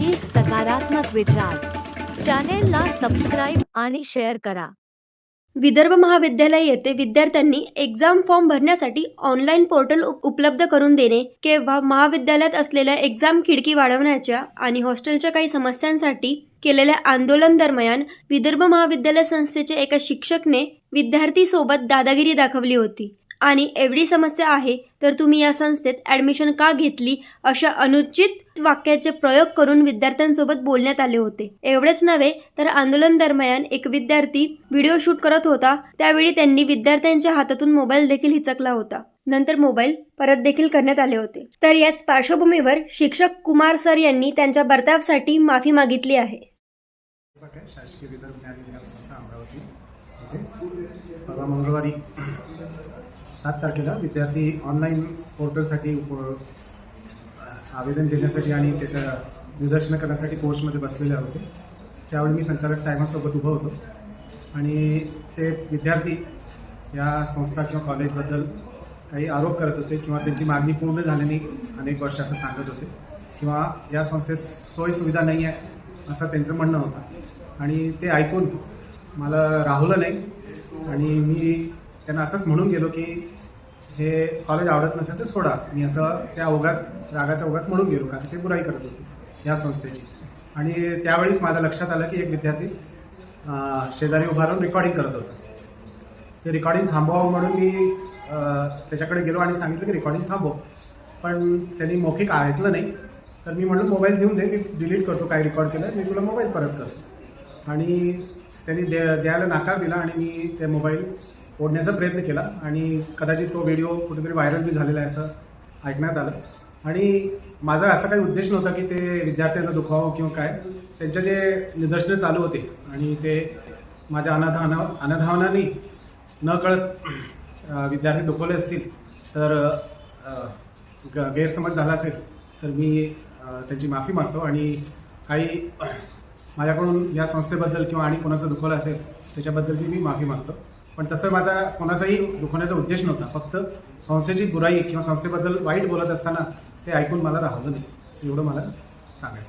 एक सकारात्मक विचार. चॅनेलला सबस्क्राईब आणि शेअर करा. विदर्भ महाविद्यालय येथे विद्यार्थ्यांनी एक्झाम फॉर्म भरण्यासाठी ऑनलाईन पोर्टल उप- उपलब्ध करून देणे किंवा महाविद्यालयात असलेल्या एक्झाम खिडकी वाढवण्याच्या आणि हॉस्टेलच्या काही समस्यांसाठी केलेल्या आंदोलन दरम्यान विदर्भ महाविद्यालय संस्थेचे एका शिक्षकने विद्यार्थी सोबत दादागिरी दाखवली होती. आणि एवढी समस्या आहे तर तुम्ही या संस्थेत ॲडमिशन का घेतली? अशा अनुचित वाक्याचे प्रयोग करून विद्यार्थ्यांसोबत बोलण्यात आले होते. एवढेच नव्हे तर आंदोलन दरम्यान एक विद्यार्थी व्हिडिओ शूट करत होता. त्यावेळी त्यांनी विद्यार्थ्यांच्या हातातून मोबाईल देखील हिचकला होता. नंतर मोबाईल परत देखील करण्यात आले होते. तर याच पार्श्वभूमीवर शिक्षक कुमार सर यांनी त्यांच्या बर्तावासाठी माफी मागितली आहे. आहे शासकीय विदर्भ ज्ञान विज्ञान संस्था अमरावती. इथे परवा मंगळवारी सात तारखेला विद्यार्थी ऑनलाईन पोर्टलसाठी उप आवेदन देण्यासाठी आणि त्याच्या निदर्शनं करण्यासाठी कोर्समध्ये बसलेले होते त्यावेळी मी संचालक साहेबांसोबत उभं होतो. आणि ते विद्यार्थी या संस्था किंवा कॉलेजबद्दल काही आरोप करत होते किंवा त्यांची मागणी पूर्ण झाल्याने अनेक वर्ष असं सांगत होते. किंवा या संस्थेस सोयीसुविधा नाही आहे असं त्यांचं म्हणणं होतं. आणि ते ऐकून मला राहुलं नाही. आणि मी त्यांना असंच म्हणून गेलो की हे कॉलेज आवडत नसेल तर सोडा. मी असं त्या ओघात रागाच्या ओघात म्हणून गेलो. का ते बुराई करत होते या संस्थेची. आणि त्यावेळीच माझ्या लक्षात आलं की एक विद्यार्थी शेजारी उभा राहून रेकॉर्डिंग करत होता. ते रेकॉर्डिंग थांबवावं म्हणून मी त्याच्याकडे गेलो आणि सांगितलं की रेकॉर्डिंग थांबव. पण त्यांनी मौखिक ऐकलं नाही. तर मी म्हणलं मोबाईल देऊन दे. मी डिलीट करतो. काय रेकॉर्ड केलं. मी तुला मोबाईल परत करतो. आणि त्यांनी द्या द्यायला नकार दिला आणि मी ते मोबाईल ओढण्याचा प्रयत्न केला. आणि कदाचित तो व्हिडिओ कुठेतरी व्हायरल बी झालेला आहे असं ऐकण्यात आलं. आणि माझा असा काही उद्देश नव्हता की ते विद्यार्थ्यांना दुखावं किंवा काय. त्यांचे जे निदर्शनं चालू होते आणि ते माझ्या अनाधाना अनाधावनाने न कळत विद्यार्थी दुखवले असतील तर ग- गैरसमज झाला असेल तर मी त्यांची माफी मागतो. आणि काही माझ्याकडून या संस्थेबद्दल किंवा आणि कोणाचं दुखवलं असेल त्याच्याबद्दल मी माफी मागतो. पण तसं माझा कोणाचाही दुखवण्याचा उद्देश नव्हता. फक्त संस्थेची बुराई किंवा संस्थेबद्दल वाईट बोलत असताना ते ऐकून मला राहवलं नाही एवढं मला सांगायचं